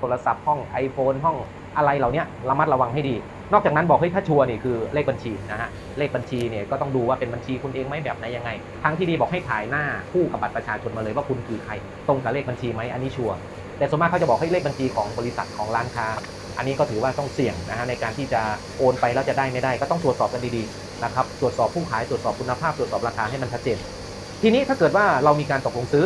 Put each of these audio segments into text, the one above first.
โทรศัพท์ห้อง iPhone ห้องอะไรเหล่าเนี้ยระมัดระวังให้ดี นอกจากนั้นบอกเฮ้ยถ้าชัวร์นี่คือเลขบัญชีนะฮะเลขบัญชีเนี่ยก็ต้องดูว่าเป็นบัญชีคุณเองไหมแบบไหนยังไงทางที่ดีบอกให้ถ่ายหน้าคู่กับบัตรประชาชนมาเลยว่าคุณคือใคร ตรงกับเลขบัญชีไหมอันนี้ชัวร์แต่ส่วนมากเขาจะบอกให้เลขบัญชีของบริษัทของร้านค้า อันนี้ก็ถือว่าต้องเสี่ยงนะฮะในการที่จะโอนไปแล้วจะได้ไม่ได้ก็ต้องตรวจสอบกันดีๆนะครับตรวจสอบผู้ขายตรวจสอบคุณภาพตรวจสอบราคาให้มันชัดเจนทีนี้ถ้าเกิดว่าเรามีการตกลงซื้อ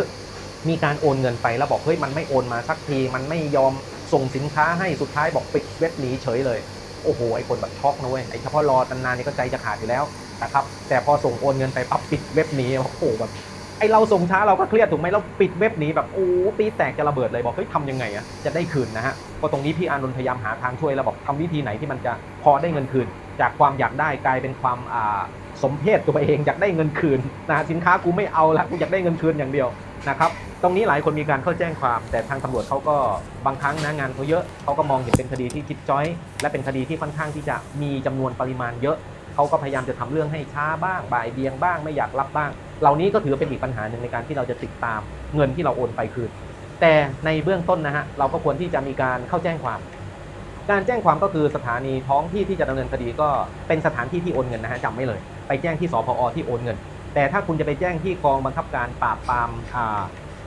มีการโอนเงินไปแล้วบอกเฮ้ยมันไม่โอนมาสักที มันไม่ยอมส่งสินค้าให้สุดท้ายบอกปิดเว็บหนีเฉยเลยโอ้โหไอคนแบบช็อกนะเว้ยไอเฉพาะรอตันานนี่ก็ใจจะขาดอยู่แล้วนะครับแต่พอส่งโอนเงินไปปั๊บปิดเว็บหนีโอ้โหแบบไอเราส่งช้าเราก็เครียดถูกไหมเราปิดเว็บหนีแบบโอ้ตีแตกจะระเบิดเลยบอกเฮ้ยทำยังไงอะจะได้คืนนะฮะก็ตรงนี้พี่อานนท์พยายามหาทางช่วยแล้วบอกทำวิธีไหนที่มันจะพอได้เงินคืน จากความอยากได้กลายเป็นความอ่าสมเพศตัวเองอยากได้เงินคืนนะฮะสินค้ากูไม่เอาละกูอยากได้เงินคืนอย่างเดียว นะครับ ตรงนี้หลายคนมีการเข้าแจ้งความ แต่ทางตำรวจเขาก็บางครั้งนะงานเขาเยอะเขาก็มองเห็นเป็นคดีที่จิ๊บจ้อย และเป็นคดีที่ค่อนข้างที่จะมีจำนวนปริมาณเยอะเขาก็พยายามจะทำเรื่องให้ช้าบ้าง บ่ายเบียงบ้าง ไม่อยากรับบ้าง เหล่านี้ก็ถือเป็นอีกปัญหาหนึ่งในการที่เราจะติดตามเงินที่เราโอนไปคืน แต่ในเบื้องต้นนะฮะเราก็ควรที่จะมีการเข้าแจ้งความ การแจ้งความก็คือสถานีท้องที่ที่จะดำเนินคดีก็เป็นสถานที่ที่โอนเงินนะฮะจำไม่เลย ไปแจ้งที่สพอที่โอนเงิน แต่ถ้าคุณจะไปแจ้งที่กองบังคับการปราบปราม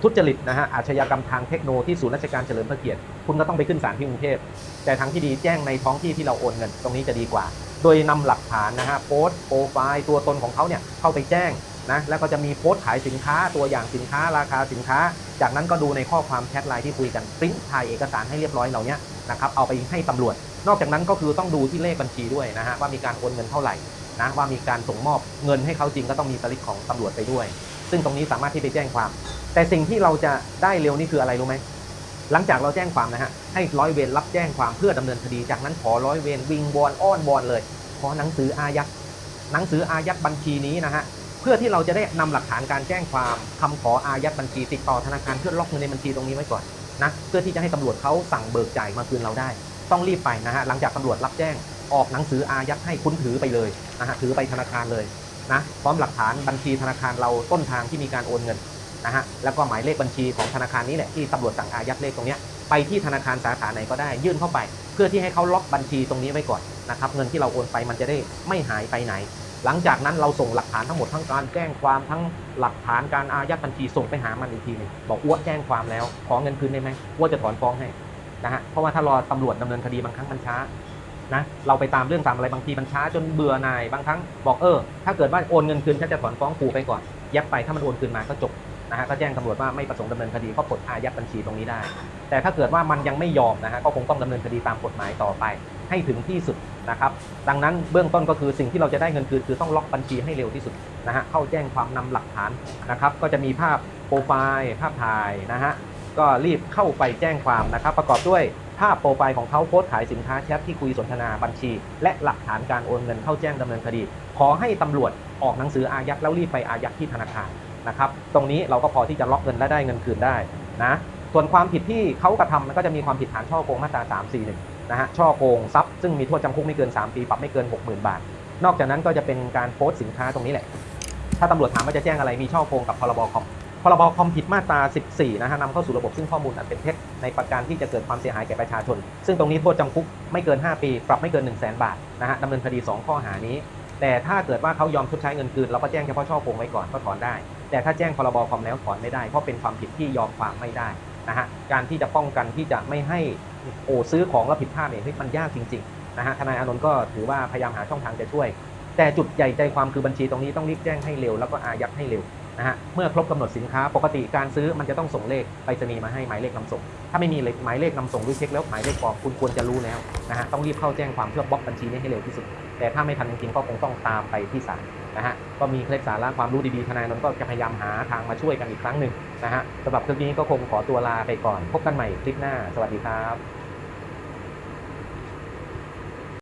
ทุจริตนะฮะอาชญากรรมทางเทคโนโลยีที่ศูนย์ราชการเฉลิมพระเกียรติ คุณก็ต้องไปขึ้นศาลที่กรุงเทพ แต่ทางที่ดีแจ้งในท้องที่ที่เราโอนเงิน ตรงนี้จะดีกว่า โดยนำหลักฐานนะฮะโพสต์โปรไฟล์ตัวตนของเขาเนี่ยเข้าไปแจ้งนะแล้วก็จะมีโพสต์ขายสินค้าตัวอย่างสินค้าราคาสินค้า จากนั้นก็ดูในข้อความแชทไลน์ที่คุยกันปริ้นถ่ายเอกสารให้เรียบร้อยเหล่านี้นะครับเอาไปให้ตำรวจ นอกจากนั้นก็คือต้องดูที่เลขบัญชีด้วยนะฮะว่ามีการโอนเงินเท่าไหร่ นะว่ามีการส่งมอบเงินให้เขาจริงก็ต้องมีสลิปของตำรวจไปด้วย ซึ่งตรงนี้สามารถที่ไปแจ้งความ แต่สิ่งที่เราจะได้เร็วนี่คืออะไรรู้ไหมหลังจากเราแจ้งความนะฮะให้ร้อยเวรรับแจ้งความเพื่อดำเนินคดีจากนั้นขอร้อยเวรวิงบอลอ้อนบอลเลยขอหนังสืออายัดหนังสืออายัดบัญชีนี้นะฮะเพื่อที่เราจะได้นำหลักฐานการแจ้งความคำขออายัดบัญชีติดต่อธนาคารเพื่อล็อกเงินในบัญชีตรงนี้ไว้ก่อนนะเพื่อที่จะให้ตำรวจเขาสั่งเบิกจ่ายมาคืนเราได้ ต้องรีบไปนะฮะหลังจากตำรวจรับแจ้ง ออกหนังสืออายัดให้คุณถือไปเลยนะฮะถือไปธนาคารเลยนะพร้อมหลักฐานบัญชีธนาคารเราต้นทางที่มีการโอนเงินนะฮะแล้วก็หมายเลขบัญชีของธนาคารนี้แหละที่ตำรวจสั่งอายัดเลขตรงนี้ไปที่ธนาคารสาขาไหนก็ได้ยื่นเข้าไป เพื่อที่ให้เขาล็อกบัญชีตรงนี้ไว้ก่อนนะครับเงินที่เราโอนไปมันจะได้ไม่หายไปไหน หลังจากนั้นเราส่งหลักฐานทั้งหมดทั้งการแจ้งความทั้งหลักฐานการอายัดบัญชีส่งไปหามันอีกทีหนึงบอกอ้วแจ้งความแล้วขอเงินคืนได้ไหมอ้วจะถอนฟ้องให้นะฮะเพราะว่าถ้ารอตำรวจดำเนินคดีบางครั้งมันช้า นะเราไปตามเรื่องตามอะไรบางทีมันช้าจนเบื่อหน่ายบางครั้งบอกเออถ้าเกิดว่าโอนเงินคืนฉันจะถอนฟ้องครูไปก่อนยัดไปถ้ามันโอนคืนมาก็จบนะฮะก็แจ้งตำรวจว่าไม่ประสงค์ดำเนินคดีก็ปลดอายัดบัญชีตรงนี้ได้ แต่ถ้าเกิดว่ามันยังไม่ยอมนะฮะก็คงต้องดำเนินคดีตามกฎหมายต่อไป ให้ถึงที่สุดนะครับดังนั้นเบื้องต้นก็คือสิ่งที่เราจะได้เงินคืนคือต้องล็อกบัญชีให้เร็วที่สุดนะฮะเข้าแจ้งความนำหลักฐานนะครับก็จะมีภาพโปรไฟล์ภาพถ่ายนะฮะก็รีบเข้าไปแจ้งความนะครับประกอบด้วย ภาพโปรไฟล์ของเขาโพสต์ขายสินค้าแชทที่คุยสนทนาบัญชี และหลักฐานการโอนเงินเข้าแจ้งดำเนินคดี ขอให้ตำรวจออกหนังสืออายัดแล้วรีบไปอายัดที่ธนาคารนะครับตรงนี้เราก็พอที่จะล็อกเงินและได้เงินคืนได้นะส่วนความผิดที่เขากระทำมันก็จะมีความผิดฐานช่อโกงมาตรา 341นะฮะช่อโกงทรัพย์ซึ่งมีโทษจำคุกไม่เกิน 3 ปีปรับไม่เกิน 60,000 บาท นอกจากนั้นก็จะเป็นการโพสต์สินค้าตรงนี้แหละ ถ้าตำรวจถามว่าจะแจ้งอะไรมีช่อโกงกับพรบคอม พรบคอมผิดมาตรา 14 นะฮะนำเข้าสู่ระบบซึ่งข้อมูลอันเป็นเท็จในประการที่จะเกิดความเสียหายแก่ประชาชน ซึ่งตรงนี้โทษจำคุกไม่เกิน 5 ปี ปรับไม่เกิน 1 0 0 0 0แบาทนะฮะดำเนินคดี 2 ข้อหานี้ แต่ถ้าเกิดว่าเขายอมชดใช้เงินคืนเราก็แจ้งเฉพาะช่อโกงไว้ก่อนก็ถอนได้ แต่ถ้าแจ้งพรบคอมแล้วถอนไม่ได้ เพราะเป็นความผิดที่ยอมความไม่ได้นะฮะการที่จะป้องกันที่จะไม่ให้โอซื้อของแล้วผิดพลาดเนี่ยเฮ้ยมันยากจริงๆนะฮะทนายอานนท์ก็ถือว่าพยายามหาช่องทางจะช่วย แต่จุดใหญ่ใจความคือบัญชีตรงนี้ต้องรีบแจ้งให้เร็วแล้วก็อายัดให้เร็ว นะฮะเมื่อครบกำหนดสินค้าปกติการซื้อมันจะต้องส่งเลขไปรษณีย์มาให้หมายเลขนำส่ง ถ้าไม่มีเลขหมายเลขนำส่งด้วยเช็คแล้วหมายเลขปลอมคุณควรจะรู้แล้วนะฮะต้องรีบเข้าแจ้งความเพื่อบล็อกบัญชีนี้ให้เร็วที่สุด แต่ถ้าไม่ทันจริงๆก็คงต้องตามไปที่ศาลนะฮะก็มีเคล็ดสาระความรู้ดีๆทนายนนท์ก็จะพยายามหาทางมาช่วยกันอีกครั้งหนึ่งนะฮะสำหรับคลิปนี้ก็คงขอตัวลาไปก่อน พบกันใหม่คลิปหน้า สวัสดีครับ